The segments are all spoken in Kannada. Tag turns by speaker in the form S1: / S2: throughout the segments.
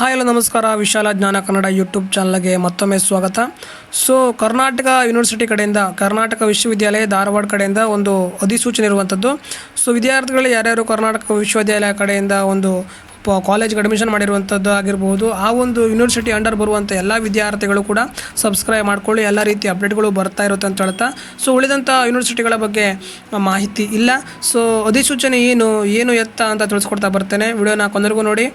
S1: ಹಾಯ್ ಎಲ್ಲ ನಮಸ್ಕಾರ. ವಿಶಾಲ ಜ್ಞಾನ ಕನ್ನಡ ಯೂಟ್ಯೂಬ್ ಚಾನಲ್ಗೆ ಮತ್ತೊಮ್ಮೆ ಸ್ವಾಗತ. ಸೊ, ಕರ್ನಾಟಕ ಯೂನಿವರ್ಸಿಟಿ ಕಡೆಯಿಂದ, ಕರ್ನಾಟಕ ವಿಶ್ವವಿದ್ಯಾಲಯ ಧಾರವಾಡ ಕಡೆಯಿಂದ ಒಂದು ಅಧಿಸೂಚನೆ ಇರುವಂಥದ್ದು ಸೊ ವಿದ್ಯಾರ್ಥಿಗಳು ಯಾರ್ಯಾರು ಕರ್ನಾಟಕ ವಿಶ್ವವಿದ್ಯಾಲಯ ಕಡೆಯಿಂದ ಒಂದು ಪ ಕಾಲೇಜ್ಗೆ ಅಡ್ಮಿಷನ್ ಮಾಡಿರುವಂಥದ್ದು ಆಗಿರ್ಬೋದು ಆ ಒಂದು ಯೂನಿವರ್ಸಿಟಿ ಅಂಡರ್ ಬರುವಂಥ ಎಲ್ಲ ವಿದ್ಯಾರ್ಥಿಗಳು ಕೂಡ ಸಬ್ಸ್ಕ್ರೈಬ್ ಮಾಡ್ಕೊಳ್ಳಿ. ಎಲ್ಲ ರೀತಿ ಅಪ್ಡೇಟ್ಗಳು ಬರ್ತಾ ಇರುತ್ತೆ ಅಂತ ಹೇಳ್ತಾ. ಸೊ ಉಳಿದಂಥ ಯೂನಿವರ್ಸಿಟಿಗಳ ಬಗ್ಗೆ ಮಾಹಿತಿ ಇಲ್ಲ. ಸೊ ಅಧಿಸೂಚನೆ ಏನು ಏನು ಎತ್ತ ಅಂತ ತಿಳಿಸ್ಕೊಡ್ತಾ ಬರ್ತೇನೆ. ವಿಡಿಯೋನ ಕೊನೆಗೂ ನೋಡಿ.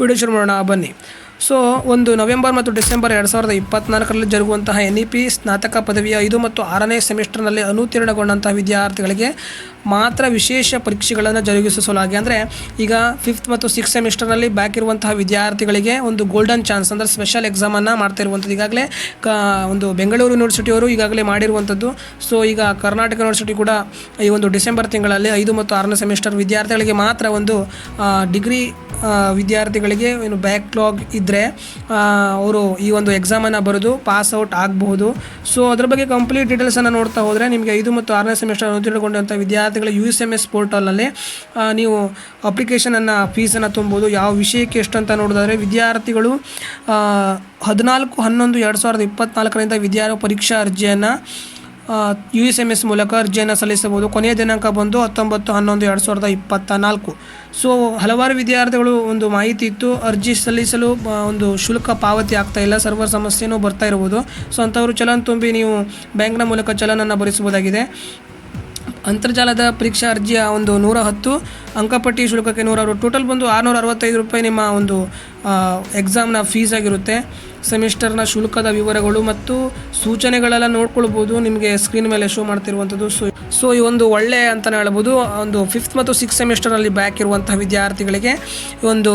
S1: ವಿಡಿಯೋ ಶುರು ಮಾಡೋಣ, ಬನ್ನಿ. ಸೊ, ಒಂದು ನವೆಂಬರ್ ಮತ್ತು ಡಿಸೆಂಬರ್ ಎರಡು ಸಾವಿರದ ಇಪ್ಪತ್ನಾಲ್ಕರಲ್ಲಿ ಜರುಗುವಂತಹ ಎನ್ ಇ ಪಿ ಸ್ನಾತಕ ಪದವಿಯ ಐದು ಮತ್ತು ಆರನೇ ಸೆಮಿಸ್ಟರ್ನಲ್ಲಿ ಅನುತ್ತೀರ್ಣಗೊಂಡಂತಹ ವಿದ್ಯಾರ್ಥಿಗಳಿಗೆ ಮಾತ್ರ ವಿಶೇಷ ಪರೀಕ್ಷೆಗಳನ್ನು ಜರುಗಿಸಲಾಗಿ ಅಂದರೆ, ಈಗ ಫಿಫ್ತ್ ಮತ್ತು ಸಿಕ್ಸ್ ಸೆಮಿಸ್ಟರ್ನಲ್ಲಿ ಬ್ಯಾಕ್ ಇರುವಂತಹ ವಿದ್ಯಾರ್ಥಿಗಳಿಗೆ ಒಂದು ಗೋಲ್ಡನ್ ಚಾನ್ಸ್ ಅಂದರೆ ಸ್ಪೆಷಲ್ ಎಕ್ಸಾಮನ್ನು ಮಾಡ್ತಾ ಇರುವಂಥದ್ದು ಈಗಾಗಲೇ ಕ, ಒಂದು ಬೆಂಗಳೂರು ಯೂನಿವರ್ಸಿಟಿಯವರು ಈಗಾಗಲೇ ಮಾಡಿರುವಂಥದ್ದು. ಸೊ, ಈಗ ಕರ್ನಾಟಕ ಯೂನಿವರ್ಸಿಟಿ ಕೂಡ ಈ ಒಂದು ಡಿಸೆಂಬರ್ ತಿಂಗಳಲ್ಲಿ ಐದು ಮತ್ತು ಆರನೇ ಸೆಮಿಸ್ಟರ್ ವಿದ್ಯಾರ್ಥಿಗಳಿಗೆ ಮಾತ್ರ ಒಂದು ಡಿಗ್ರಿ ವಿದ್ಯಾರ್ಥಿಗಳಿಗೆ ಏನು ಬ್ಯಾಕ್ಲಾಗ್ ಇದ್ದರೆ ಅವರು ಈ ಒಂದು ಎಕ್ಸಾಮನ್ನು ಬರೆದು ಪಾಸ್ ಔಟ್ ಆಗಬಹುದು. ಸೊ ಅದ್ರ ಬಗ್ಗೆ ಕಂಪ್ಲೀಟ್ ಡೀಟೇಲ್ಸನ್ನು ನೋಡ್ತಾ ಹೋದರೆ ನಿಮಗೆ ಐದು ಮತ್ತು ಆರನೇ ಸೆಮಿಸ್ಟರ್ ಉತ್ತೀರ್ಣಗೊಂಡಂಥ ವಿದ್ಯಾರ್ಥಿಗಳ ಯು ಎಸ್ ಎಂ ಎಸ್ ಪೋರ್ಟಲಲ್ಲಿ ನೀವು ಅಪ್ಲಿಕೇಶನನ್ನು ಫೀಸನ್ನು ತುಂಬೋದು. ಯಾವ ವಿಷಯಕ್ಕೆ ಎಷ್ಟು ಅಂತ ನೋಡಿದ್ರೆ ವಿದ್ಯಾರ್ಥಿಗಳು ಹದಿನಾಲ್ಕು ಹನ್ನೊಂದು ಎರಡು ಸಾವಿರದ ಇಪ್ಪತ್ತ್ನಾಲ್ಕರಿಂದ ವಿದ್ಯಾರ್ಥಿ ಪರೀಕ್ಷಾ ಅರ್ಜಿಯನ್ನು ಯು ಎಸ್ ಎಂ ಎಸ್ ಮೂಲಕ ಅರ್ಜಿಯನ್ನು ಸಲ್ಲಿಸಬಹುದು. ಕೊನೆಯ ದಿನಾಂಕ ಬಂದು ಹತ್ತೊಂಬತ್ತು, ಹನ್ನೊಂದು, ಎರಡು ಸಾವಿರದ ಇಪ್ಪತ್ತ ನಾಲ್ಕು ಸೊ ಹಲವಾರು ವಿದ್ಯಾರ್ಥಿಗಳು ಒಂದು ಮಾಹಿತಿ ಇತ್ತು. ಅರ್ಜಿ ಸಲ್ಲಿಸಲು ಒಂದು ಶುಲ್ಕ ಪಾವತಿ ಆಗ್ತಾ ಇಲ್ಲ. ಸರ್ವರ್ ಸಮಸ್ಯೆನೂ ಬರ್ತಾ ಇರ್ಬೋದು ಸೊ ಅಂಥವರು ಚಲನ್ ತುಂಬಿ ನೀವು ಬ್ಯಾಂಕ್ನ ಮೂಲಕ ಚಲನನ್ನು ಭರಿಸಬಹುದಾಗಿದೆ. ಅಂತರ್ಜಾಲದ ಪರೀಕ್ಷಾ ಅರ್ಜಿಯ ಒಂದು ನೂರ ಹತ್ತು, ಅಂಕಪಟ್ಟಿ ಶುಲ್ಕಕ್ಕೆ ನೂರ ಅರವತ್ತು. ಟೋಟಲ್ ಬಂದು ಆರುನೂರ ಅರವತ್ತೈದು ರೂಪಾಯಿ ನಿಮ್ಮ ಒಂದು ಎಕ್ಸಾಮ್ನ ಫೀಸ್ ಆಗಿರುತ್ತೆ. ಸೆಮಿಸ್ಟರ್ನ ಶುಲ್ಕದ ವಿವರಗಳು ಮತ್ತು ಸೂಚನೆಗಳೆಲ್ಲ ನೋಡ್ಕೊಳ್ಬೋದು. ನಿಮಗೆ ಸ್ಕ್ರೀನ್ ಮೇಲೆ ಶೋ ಮಾಡ್ತಿರುವಂಥದ್ದು. ಸೊ ಸೊ ಈ ಒಂದು ಒಳ್ಳೆ ಅಂತಲೇ ಹೇಳ್ಬೋದು. ಒಂದು ಫಿಫ್ತ್ ಮತ್ತು ಸಿಕ್ಸ್ ಸೆಮಿಸ್ಟರ್ನಲ್ಲಿ ಬ್ಯಾಕ್ ಇರುವಂಥ ವಿದ್ಯಾರ್ಥಿಗಳಿಗೆ ಒಂದು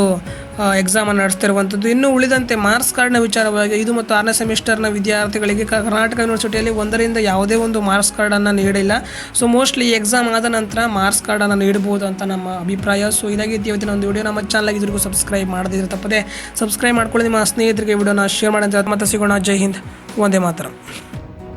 S1: ಎಕ್ಸಾಮನ್ನು ನಡೆಸ್ತಿರುವಂಥದ್ದು. ಇನ್ನು ಉಳಿದಂತೆ ಮಾರ್ಕ್ಸ್ ಕಾರ್ಡ್ನ ವಿಚಾರವಾಗಿ ಐದು ಮತ್ತು ಆರನೇ ಸೆಮಿಸ್ಟರ್ನ ವಿದ್ಯಾರ್ಥಿಗಳಿಗೆ ಕರ್ನಾಟಕ ಯೂನಿವರ್ಸಿಟಿಯಲ್ಲಿ ಒಂದರಿಂದ ಯಾವುದೇ ಒಂದು ಮಾರ್ಕ್ಸ್ ಕಾರ್ಡನ್ನು ನೀಡಿಲ್ಲ. ಸೊ ಮೋಸ್ಟ್ಲಿ ಎಕ್ಸಾಮ್ ಆದ ನಂತರ ಮಾರ್ಕ್ಸ್ ಕಾರ್ಡನ್ನು ನೀಡಬಹುದು ಅಂತ ನಮ್ಮ ಅಭಿಪ್ರಾಯ. ಸೊ ಇದಾಗಿತ್ತು ಇವತ್ತಿನ ಒಂದು ವಿಡಿಯೋ ನಮ್ಮ ಚಾನಲ್ಗೆ ಇದ್ರಿಗೂ ಸಬ್ಸ್ಕ್ರೈಬ್ ಮಾಡದಿದ್ರೆ ತಪ್ಪದೆ. ಸಬ್ಸ್ಕ್ರೈಬ್ ಮಾಡ್ಕೊಳ್ಳಿ. ನಿಮ್ಮ ಸ್ನೇಹಿತರಿಗೆ ವಿಡಿಯೋನ ಶೇರ್ ಮಾಡಿ ಅಂತ ಮತ್ತೆ ಸಿಗೋಣ. ಜೈ ಹಿಂದ್. ಒಂದೇ ಮಾತ್ರ.